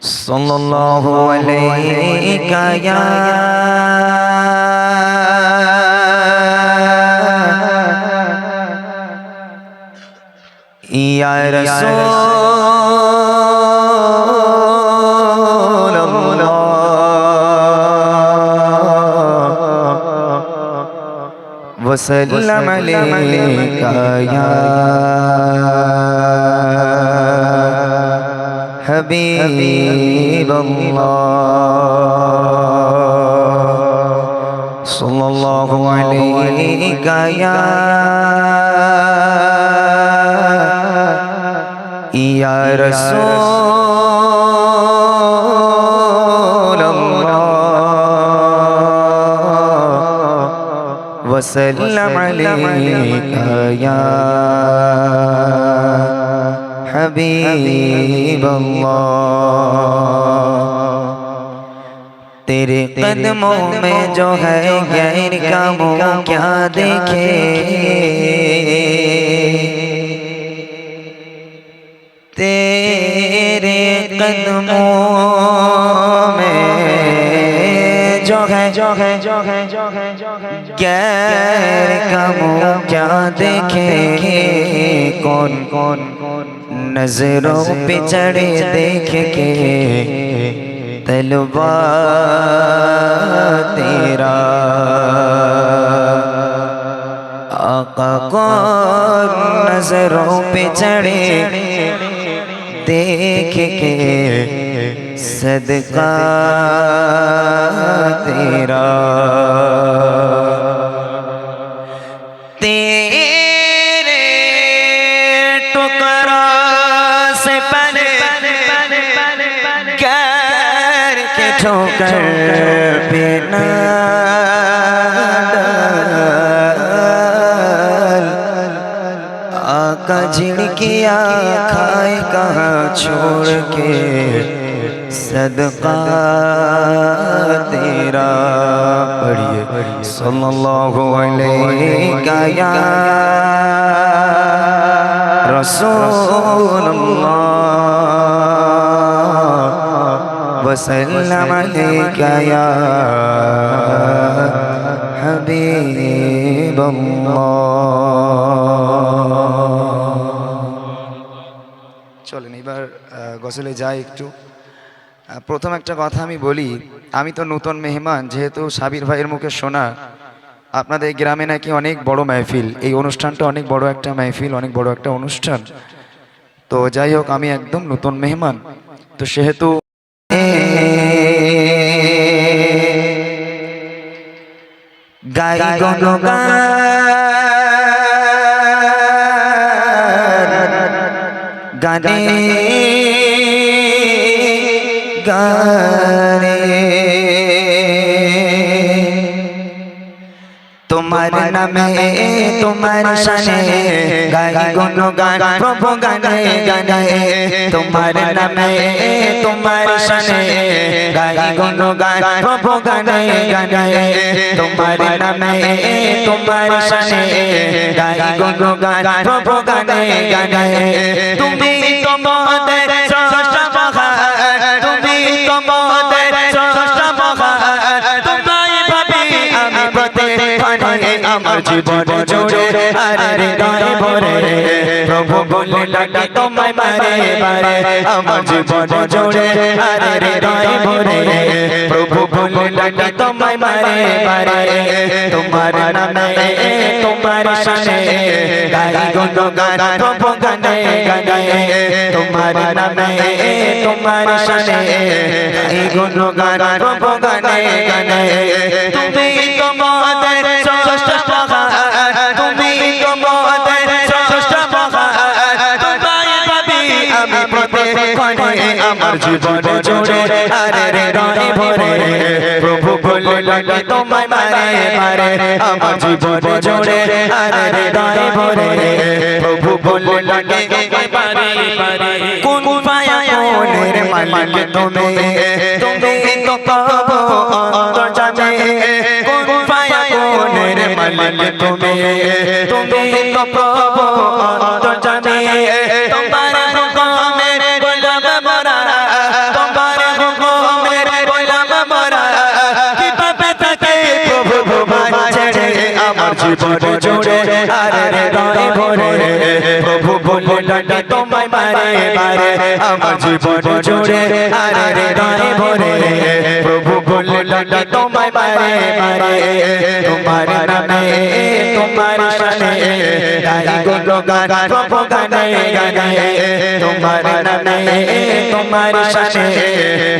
صلى الله عليك يا يا رسول الله وسلم عليك يا حبيب الله صلى الله عليك يا يا رسول الله وسلم عليك يا हबीब तेरे कदमों में जो है गैर का क्या देखे? तेरे कदमों में जो है जो है जो है जो है जो है का मुँह क्या देखे? कौन कौन? नज़रों पे चढ़े देख के तलबा तेरा। आका कौन नज़रों पे चढ़े देख के सदका तेरा। तेरे जिनकिया खाए कहाँ छोड़ के? सदका तेरा। पढ़िए। सल्लल्लाहु अलैहि का या रसूल अल्लाह वसल्लम अलैका গজলে যাই একটু। প্রথম একটা কথা আমি বলি, আমি তো নতুন মেহমান, যেহেতু সাবির ভাইয়ের মুখে শোনা আপনাদের গ্রামে নাকি অনেক বড় মাহফিল, এই অনুষ্ঠানটা অনেক বড় একটা মাহফিল, অনেক বড় একটা অনুষ্ঠান। তো যাই হোক, আমি একদম নতুন মেহমান। তো সেহেতু গানে তোমার নামে তোমার শানে গাই গুণ গান প্রভু গানে গানে। তোমার নামে তোমার শানে গাই গুণ গান প্রভু গানে গানে তোমার নামে তোমার শানে গাই গুণ গান প্রভু গানে গানে। তুমি তোমাদের আমি আমার জীবন জুড়ে আরে হৃদয় ভরে প্রভু বলে ডাকি তোমায় মারে মারে আমার জীবন জুড়ে আরে হৃদয় ভরে প্রভু বলে ডাকি তোমায় মারে মারে তোমার নামে তোমার শানে গাই গুণ গান প্রভু গানে গানে তোমার নামে তোমার শানে গাই গুণ গান প্রভু গানে গানে আমার জীবন জুড়ে আরে রে রয় ভরে। প্রভু বলে লাগে তোমায় মারে মারে। আমার জীবন জুড়ে আরে রে রয় ভরে। প্রভু বলে লাগে তোমায় মারে মারে মালিক তুমি? তুমি তো পাবো তো পাবো জীবন জুড়ে আর হৃদয় ভরে প্রভু বলে ডাকি তোমায় বারে বারে আমার জীবন জুড়ে আর হৃদয় ভরে প্রভু বলে ডাকি তোমায় বারে বারে তোমার নামে, তোমার শানে গাই গুণগান প্রভু গানে গানে। তোমার নামে, তোমার শানে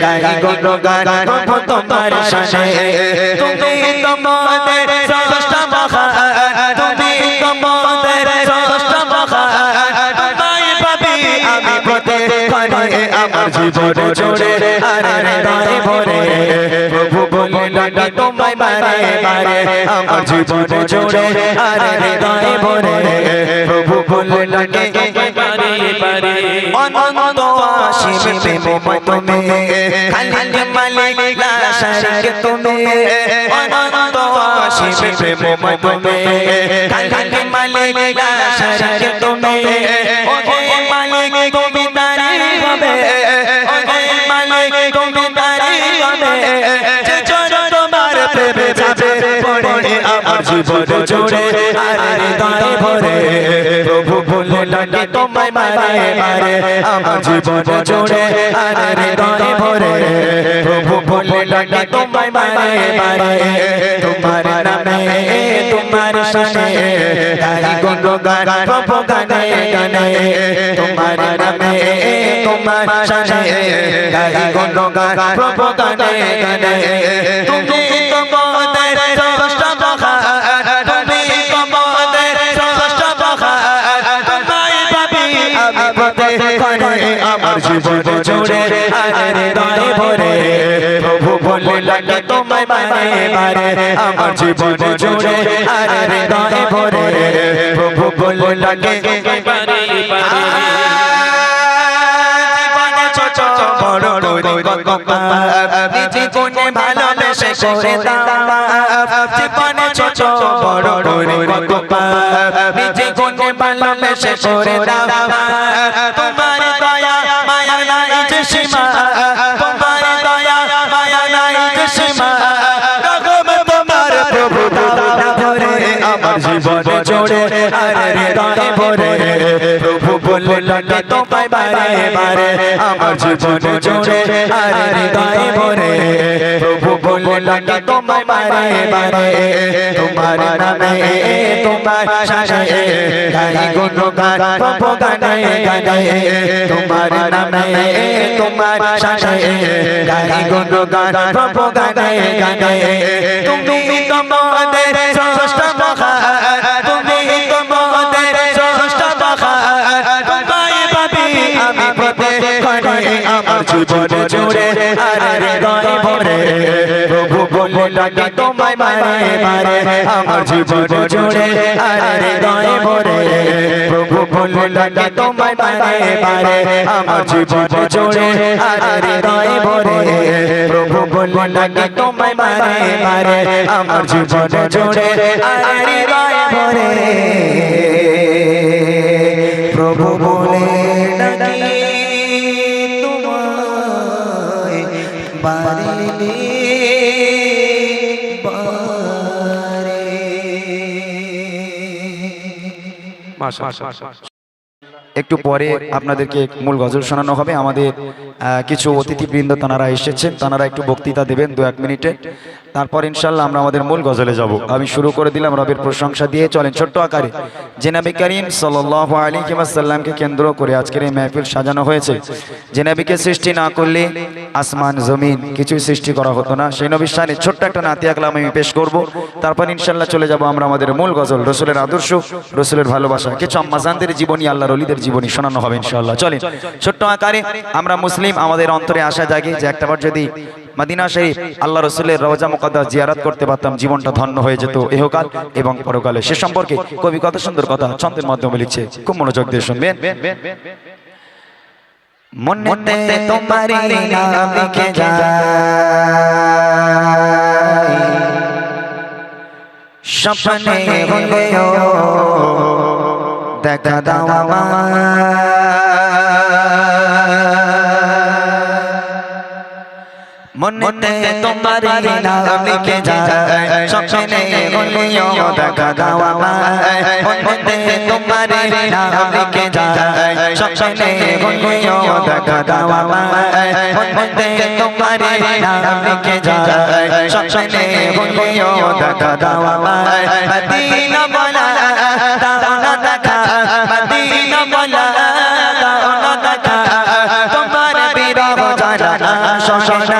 গাই গুণগান প্রভু তোমার শানে তুমি তোমাদের আমার জীবন জোড়ে আর হৃদয় ভরে প্রভু বলে ডাকি তোমায় বারে বারে আমার জীবন জোড়ে আর হৃদয় ভরে প্রভু বলে ডাকি বারে বারে অনন্ত আসিবে প্রেমময় তুমি খালিক মালিক লা শারিক তুমি অনন্ত আসিবে প্রেমময় তুমি খালিক মালিক লা শারিক জীবন জোড়ে, আর হৃদয় ভরে। প্রভু বলে ডাকি তোমায় মারে মারে। আমার জীবন জোড়ে, আর হৃদয় ভরে। প্রভু বলে ডাকি তোমায় মারে মারে। তোমার নামে, তোমার শানে গাই গুণগান, প্রভু গানে গানে। তোমার নামে, তোমার শানে গাই গুণগান, প্রভু গানে গানে। তুমি করে আমার জীবন জুড়ে আরে হৃদয় ভরে। প্রভু বলে লাগে তোমায় মানে মারে আমার জীবন জুড়ে আরে হৃদয় ভরে। প্রভু বলে লাগে বারে বারে। কোনে ভালোবেসে করে জীবনে ছোট বড় করে কোনে ভালোবেসে করে দাও তোমার জীবনে জোড়ে আর হৃদয় ভরে প্রভু বলে লাগে তোমায় বারে বারে আমার জীবনে জোড়ে আর হৃদয় ভরে প্রভু বলে লাগে তোমায় বারে বারে তোমার নামে তোমার শাসে গাই গুণগান প্রভু গানে গানে তোমার নামে তোমার শাসে গাই গুণগান প্রভু গানে গানে তুমি তোমাদের স্রষ্টা মহান তুমি জীবন জুড়ে, আর হৃদয় ভরে। প্রভু বলে ডাকি তোমায় মারে মারে আমার জীবন জুড়ে, আর হৃদয় ভরে। প্রভু বলে ডাকি তোমায় মারে মারে আমার জীবন জুড়ে, আর হৃদয় ভরে। প্রভু বলে ডাকি তোমায় মারে মারে আমার জীবন জুড়ে, আর হৃদয় ভরে। প্রভু বলে একটু পরে আপনাদেরকে মূল গজল শোনানো হবে আমাদের কিছু অতিথিবৃন্দ তানারা এসেছেন তানারা একটু বক্তৃতা দেবেন দু এক মিনিটে। তারপর ইনশাল্লাহ আমরা আমাদের মূল গজলে যাব। আমি শুরু করে দিলাম রবের প্রশংসা দিয়ে চলেন ছোট্ট আকারে। জেনাবি করিম সাল্লাহ আলী কিমাসাল্লামকে কেন্দ্র করে আজকের এই মেহফিল সাজানো হয়েছে। জেনাবিকে সৃষ্টি না করলে আসমান জমিন কিছুই সৃষ্টি করা হতো না। সেই নবীর সানে ছোট্ট একটা নাতি কালাম আমি পেশ করব। তারপর ইনশাল্লাহ চলে যাব আমরা আমাদের মূল গজল রসুলের আদর্শ রসুলের ভালোবাসা। কিছু আম্মাজানদের জীবনী আল্লাহ রলিদের জীবনী শোনানো হবে ইনশাল্লাহ চলেন ছোট্ট আকারে আমরা মুসলিম আমাদের অন্তরে আশা জাগে যে একটাবার যদি মাদিনা শরীফ আল্লাহ রসুলের রওজা মুকদ্দাস জিয়ারত করতে পারতাম, জীবনটা ধন্য হয়ে যেত এহকাল এবং পরকালে। সে সম্পর্কে কবি কত সুন্দর কথা ছন্দের মাধ্যমে লিখছে। খুব মনোযোগ দিয়ে শুনবেন। মনেতে তোমারি নাম লিখে যায় স্বপ্নে হলেও দেখা দাও আমার মনেতে তোমার নাম লিখে যায়। স্বপ্নে বলিও দেখা দাও আমায় মনেতে তোমার নাম লিখে যায়। স্বপ্নে বলিও দেখা দাও আমায় মনেতে তোমার নাম লিখে যায়। স্বপ্নে বলিও দেখা দাও আমায় মদিনা বলা দাও না দেখা মদিনা বলা দাও না দেখা তোমার বিরহ জানা শোষণা।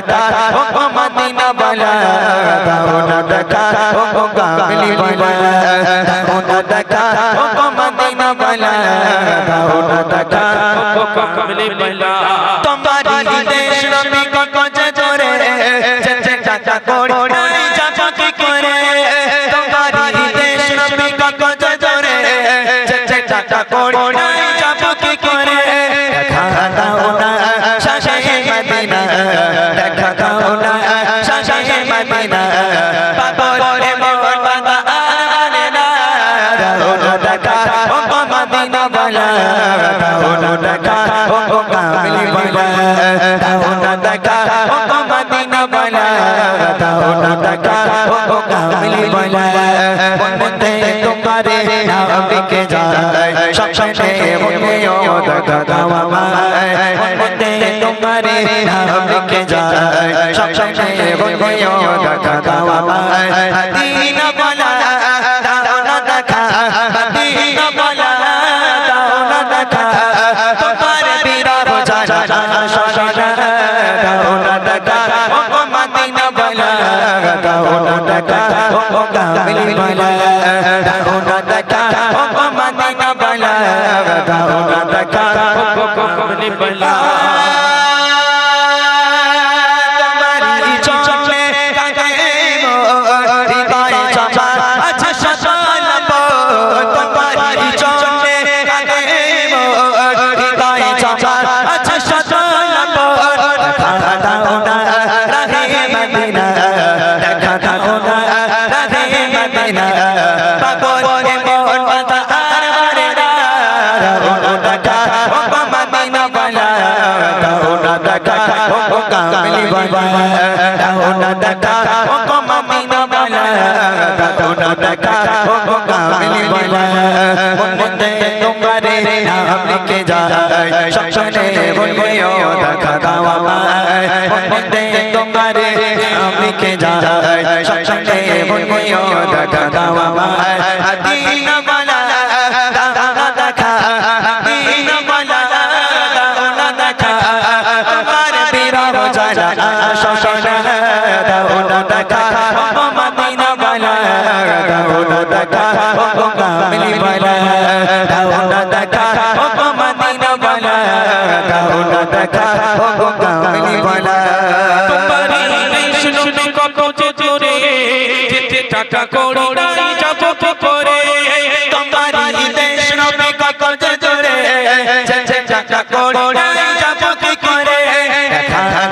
দেখা ও মদিনা বলা, দাও না দেখা ও গো কামলি বলা, দাও না দেখা ও মদিনা টাকা টাকা ও কামলি বলা না দেখা ও মদিনা বলা দাও না দেখা ও কামলি মনতে তোমারে নাম লিখে যায় স্বপ্নে বলিও দেখা দাও আমায় মনতে তোমারে নাম লিখে যায় স্বপ্নে দাও না দেখা, ও কামলি বলা দাও না দেখা, ও মদিনা বলা দাও না দেখা, ও কামলি বলা মনে তোমারে নাম লিখে যায়, স্বপ্নে বলিও দেখা দাও আমায়। মনে তোমারে নাম লিখে যায়, স্বপ্নে বলিও দেখা দাও আমায়। টাকা কোড়ি নাই যাব করে তোমারি দেশ নবী কত জোরে করে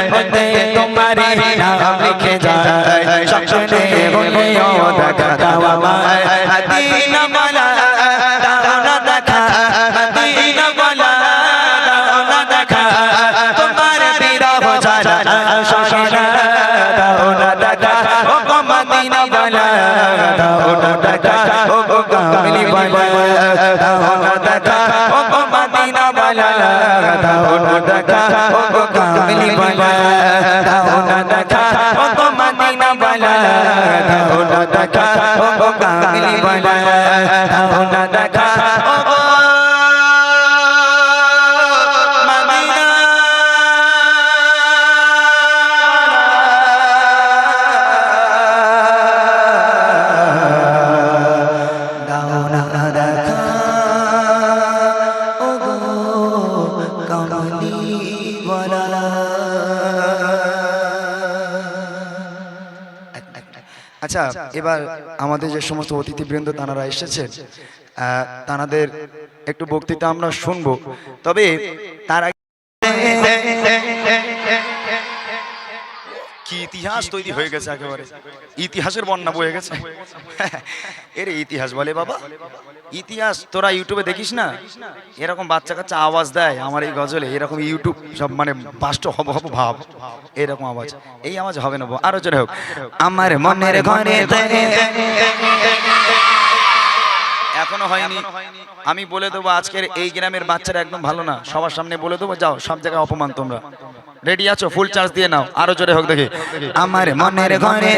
মনে তোমারে নাম লিখে যায় স্বপ্নে বলিও দেখা দাও আমায় মদিনা বলা দাও দেখা মদিনা বলা দাও দেখা তোমার বিরহ জানা শোষণা দাও দেখা ও মদিনা বলা দাও দেখা ও গো কামলি বালা দাও না দেখা, ও গো কামলি বালা। দাও না দেখা, ও গো মদিনা বালা। দাও না দেখা, ও গো কামলি বালা। দাও না দেখা, ও গো এবার আমাদের যে সমস্ত অতিথিবৃন্দ তানারা এসেছেন তানাদের একটু বক্তৃতা আমরা শুনব। তবে ইতিহাস তৈরি হয়ে গেছে একেবারে। ইতিহাসের বন্যা বয়ে গেছে। এর ইতিহাস বলে বাবা। ইতিহাস, তোরা ইউটিউবে দেখিস না? এরকম বাচ্চা কাচ্চা আওয়াজ দেয় আমার এই গজলে। এরকম ইউটিউব সব মানে পাষ্ট হব হব ভাব। এরকম আওয়াজ। এই আওয়াজ হবে না আরও জোরে হোক। আমার মনের ঘরে এখনও হয়নি। আমি বলে দেবো আজকের এই গ্রামের বাচ্চারা একদম ভালো না। সবার সামনে বলে দেবো, যাও, সব জায়গায় অপমান তোমরা। রেডি আছো? ফুল চার্জ দিয়ে নাও। আরও জোরে হোক দেখি। আমার মনের ঘরে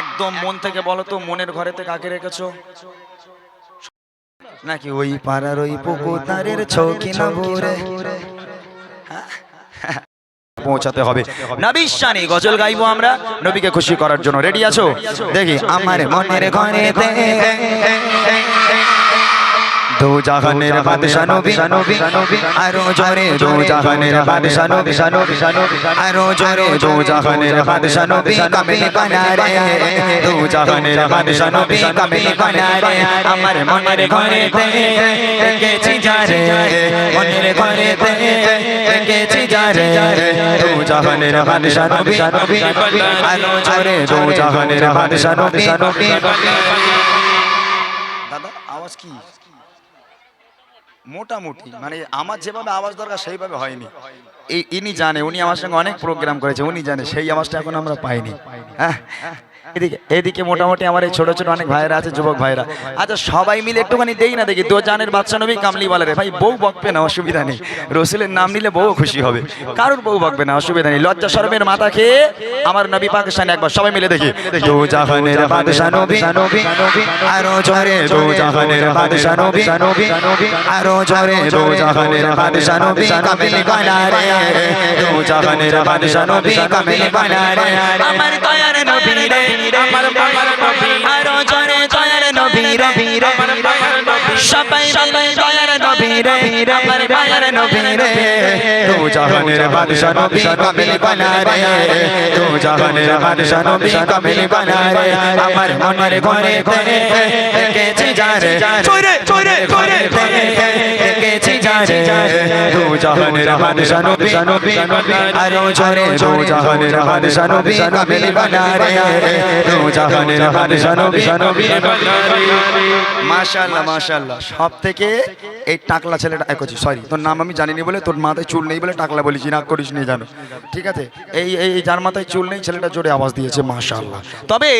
একদম মন থেকে বলো তো, মনের ঘরেতে কাকে রেখেছো? নাকি ওই পাড়ার ওই পুকুতারের ছৌকি না পৌঁছাতে হবে। নাবিশানি গজল গাইবো আমরা। নবীকে খুশি করার জন্য রেডি আছো? দেখি, আমার মনের ঘরে দু জাহানের বাদশা নবী নবী আরও জোরে দু জাহানের বাদশা নবী নবী আরও জোরে দু জাহানের বাদশা নবী কামিল বানারে দু জাহানের বাদশা নবী কামিল বানারে আমার মনের ঘরে গেছি যারে মনের ঘরে গেছি যারে দু জাহানের বাদশা নবী নবী আরও জোরে দু জাহানের বাদশা নবী নবী দাদা আওয়াজ কি মোটামুটি মানে আমার যেভাবে আওয়াজ দরকার সেইভাবে হয়নি। ইনি জানে উনি আমার সঙ্গে অনেক প্রোগ্রাম করেছে উনি জানে সেই আওয়াজটা এখন আমরা পাইনি। হ্যাঁ? এদিকে এদিকে মোটামুটি আমার এই ছোট ছোট অনেক ভাইরা আছে যুবক ভাইরা আচ্ছা সবাই মিলে একটুখানি দেই না দেখি দো জানের বাচ্চা নবী কামলি বলে রে। ভাই বউ বকবে না অসুবিধা নেই। রসুলের নাম নিলে বউ খুশি হবে। কারোর বউ বকবে না অসুবিধা নেই। লজ্জা শরমের মাথা খেয়ে আমার নবী পাকিস্তানে একবার সবাই মিলে দেখি। দু বাদশা নবী আরও জোরে দু বাদশা নবী আরও জোরে দু বাদশা নবী কামিল বানারে দু জাহানের বাদশা নবী কামিল বানারে আমার দয়ার নবী রে। আমার দয়ার নবী। আরও জোরে নবী সবাই মিলে দয়ার নবী রে আমার দয়ার নবী রে দু জাহানের বাদশা নবী কামিল বানারে। দু জাহানের বাদশা নবী কামিল বানারে। আমার মনের ঘরে গেছি যারে। চোরে চোরে চোরে গেছি যারে। দু জাহানের বাদশা নবী আরও জোরে দু জাহানের বাদশা নবী কামিল বানারে। দু জাহানের বাদশা নবী মাশাআল্লাহ মাশাআল্লাহ। সব থেকে এই টাকলা ছেলেটা একছি সরি তোর নাম আমি জানিনি বলে তোর মাথায় চুল নেই বলে টাকলা বলেছি না করিস নি জানো। ঠিক আছে? এই এই যার মাথায় চুল নেই ছেলেটা জোরে আওয়াজ দিয়েছে মাশাআল্লাহ। তবে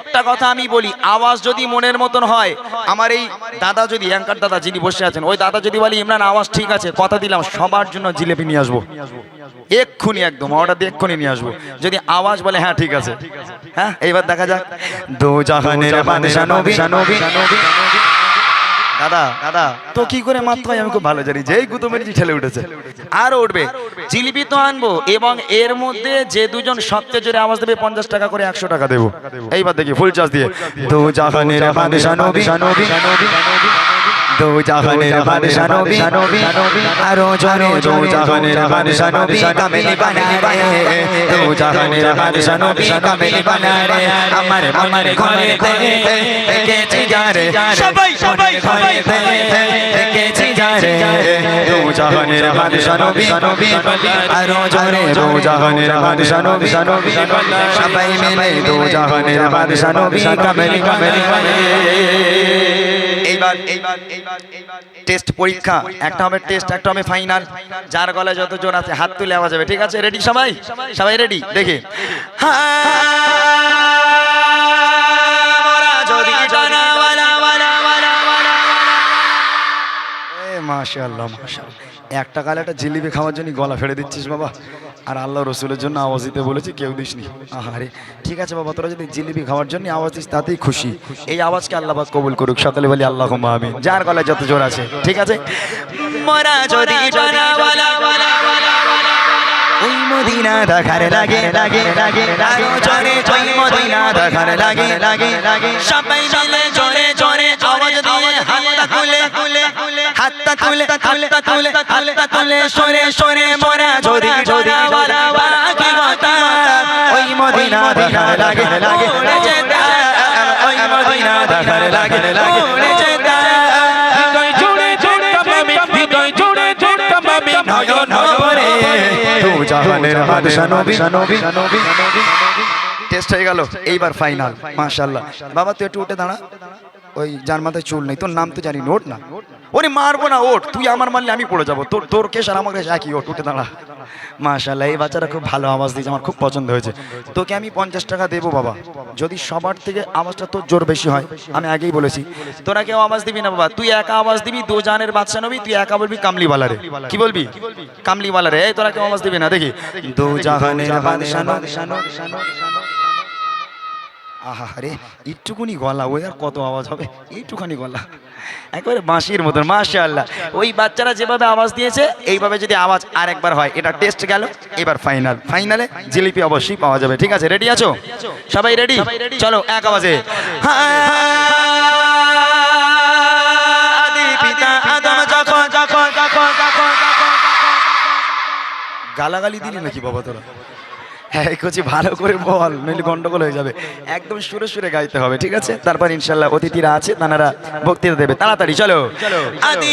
একটা কথা আমি বলি আওয়াজ যদি মনের মতন হয় আমার এই দাদা যদি অ্যাঙ্কার দাদা যিনি বসে আছেন ওই দাদা যদি বলি ইমরান আওয়াজ ঠিক আছে কথা দিলাম সবার জন্য জিলেপি নিয়ে আসব। এক্ষুনি একদম অর্ডার দিয়ে এক্ষুনি নিয়ে আসব। যদি আওয়াজ বলে হ্যাঁ ঠিক আছে। হ্যাঁ এইবার দেখা যাক। দু জাহানের বাদশা নবী। দাদা দাদা তো কি করে মারতে হয় আমি খুব ভালো জানি। যেই গুতো মেরেছি ঠেলে উঠেছে। আর উঠবে। জিলিপি তো আনব এবং এর মধ্যে যে দুজন সবচেয়ে জোরে আওয়াজ দেবে পঞ্চাশ টাকা করে একশো টাকা দেবো। এইবার দেখি ফুল চার্জ দিয়ে। দু জাহানের দু জাহানের বাদশা নবী আরও জোরে দু জাহানের বাদশা নবী কামিল বানারে দু জাহানের বাদশা নবী কামিল বানারে আমার মনের ঘরে গেছি যারে সবাই সবাই সবাই গেছি যারে দু জাহানের বাদশা নবী আরও জোরে দু জাহানের বাদশা নবী সবাই মিলে দু জাহানের বাদশা নবী কামিল কামিল এই এইবার এইবার টেস্ট পরীক্ষা একটা হবে টেস্ট একটা হবে ফাইনাল। যার গলায় যত জোর আছে হাত তুলে আওয়াজ হবে। ঠিক আছে রেডি সবাই? সবাই? রেডি? দেখে। মাশাল্লাহ মাশাল্লাহ একটা কালে একটা জিলিপি খাওয়ার জন্য গলা ফেড়ে দিচ্ছিস বাবা। আর আল্লাহ রসুলের জন্য আওয়াজ দিতে বলেছি কেউ দিসনি আহারে ঠিক আছে বাবা তোরা যদি জিলিপি খাওয়ার জন্য আওয়াজ দিস তাতেই খুশি এই আওয়াজকে আল্লাহ পাক কবুল করুক সকালে বলি আল্লাহ আমি যার গলায় যত জোর আছে ঠিক আছে মরা যদি ওই মদিনা দেখার লাগে লাগে লাগে আরও জোরে ওই মদিনা দেখার লাগে লাগে লাগে সবাই মিলে জোরে জোরে আওয়াজ দিয়ে হাতটা তুলে তুলে হাতটা তুলে হাতটা তুলে হাতটা তুলে সরে সরে মরা যদি বাকি কথা ওই মদিনা দেখার লাগে লাগে ওই মদিনা দেখার লাগে লাগে জাহানের বাদশা নবী নবী টেস্ট হয়ে গেল এইবার ফাইনাল মাশাআল্লাহ বাবা তুই একটু উঠে দাঁড়া ওই যার মাথায় চুল নেই তোর নাম তো জানি না ওঠ না ওরে মারবো না, ওঠ। তুই আমার মারলে আমি পড়ে যাব। তোর তোর কেশ আর আমার কেস একই, ওঠ, উঠে দাঁড়া। মাশাআল্লাহ, এই বাচ্চারা খুব ভালো আওয়াজ দিয়েছে, আমার খুব পছন্দ হয়েছে। তোকে আমি পঞ্চাশ টাকা দেবো, বাবা। যদি সবার থেকে আওয়াজটা তোর জোর বেশি হয়, আমি আগেই বলেছি। তোরা কেউ আওয়াজ দিবি না, বাবা। তুই একা আওয়াজ দিবি দু জানের বাচ্চা নবি, তুই একা বলবি কামলিওয়ালা রে কি বলবি? কামলিওয়ালা রে এই তোরা কেউ আওয়াজ দিবি না, দেখি। দু জাহানের বাদশা আহা রে একটুকুনি গলা ওই আর কত আওয়াজ হবে এইটুখানি গলা একেবারে বাঁশির মতন মাসা আল্লাহ ওই বাচ্চারা যেভাবে আওয়াজ দিয়েছে এইভাবে যদি আওয়াজ আর একবার হয় এটা টেস্ট গেল এবার ফাইনাল ফাইনালে জিলিপি অবশ্যই পাওয়া যাবে ঠিক আছে রেডি আছো সবাই রেডি চলো এক আওয়াজে গালাগালি দিলি নাকি বাবা তোরা হ্যাঁ কচি, ভালো করে বল, নইলে গন্ডগোল হয়ে যাবে। একদম সুরে সুরে গাইতে হবে, ঠিক আছে? তারপর ইনশাল্লাহ অতিথিরা আছে তানারা বক্তৃতা দেবে। তাড়াতাড়ি, চলো। আদি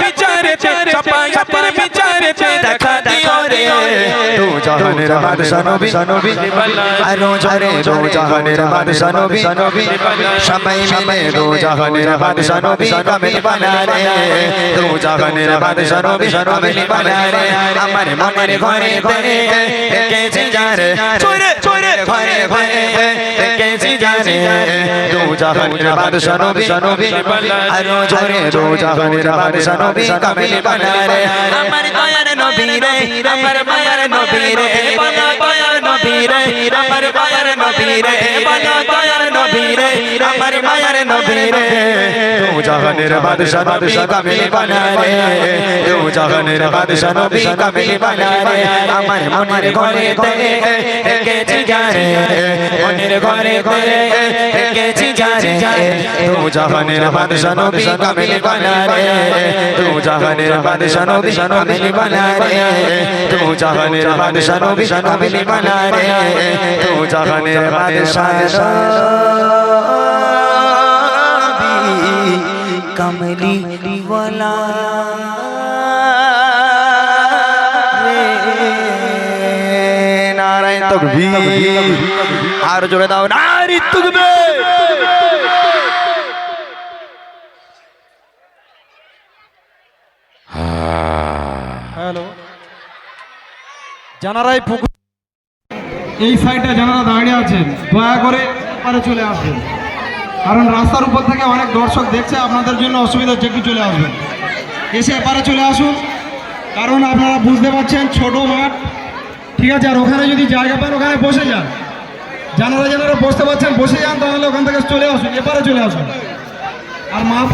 বিচারে সপায়াতের বিচারে দেখা দিও রে। তু জাহানের বাদশা নবী নবী আরও জোরে দু জাহানের বাদশা নবী নবী সবাই মিলে দু জাহানের বাদশা নবী কামিল বানা রে দু জাহানের বাদশা নবী কামিল বানা রে আমার মনের ঘরে ঘরে একেছি যারে চোরে ঘরে ঘরে একেছি যারে দু জাহানের বাদশা নবী নবী আরও জোরে দু জাহানের বাদশা নবী কামিল বানা আমার দয়ার নবী রে আমার মায়ার নবী রে বানা দয়ার নবী রে আমার মায়ার নবী রে বানা দয়ার নবী রে আমার মায়ার নবী রে তু জাহানের বাদশা নবী কামিল বানা রে তু জাহানের বাদশা নবী কামিল বানা রে আমার মনের ঘরে তে একেছি যারে, মনের ঘরে ঘরে একেছি যারে। তু জাহানের বাদশা নবী কামিল বানা রে তু জাহানের বাদশা নবী কামিল বানা রে তু জাহানের বাদশা নবী কামিল বানা রে তো কমলি বলা নারায়ণ তকবীর আর জোরে দাও নারী তকবীর হ্যালো জানারাই পুকুর এই সাইডে যারা দাঁড়িয়ে আছেন। দয়া করে এপারে চলে আসবেন কারণ রাস্তার উপর থেকে অনেক দর্শক দেখছে, আপনাদের জন্য অসুবিধা হচ্ছে একটু চলে আসবেন এসে এপারে চলে আসুন। কারণ আপনারা বুঝতে পারছেন, ছোট মাঠ। ঠিক আছে, আর ওখানে যদি জায়গা পান, ওখানে বসে যান। জানারা জানারা বসতে পারছেন, বসে যান, তাহলে ওখান থেকে চলে আসুন, এপারে চলে আসুন। আর মাপ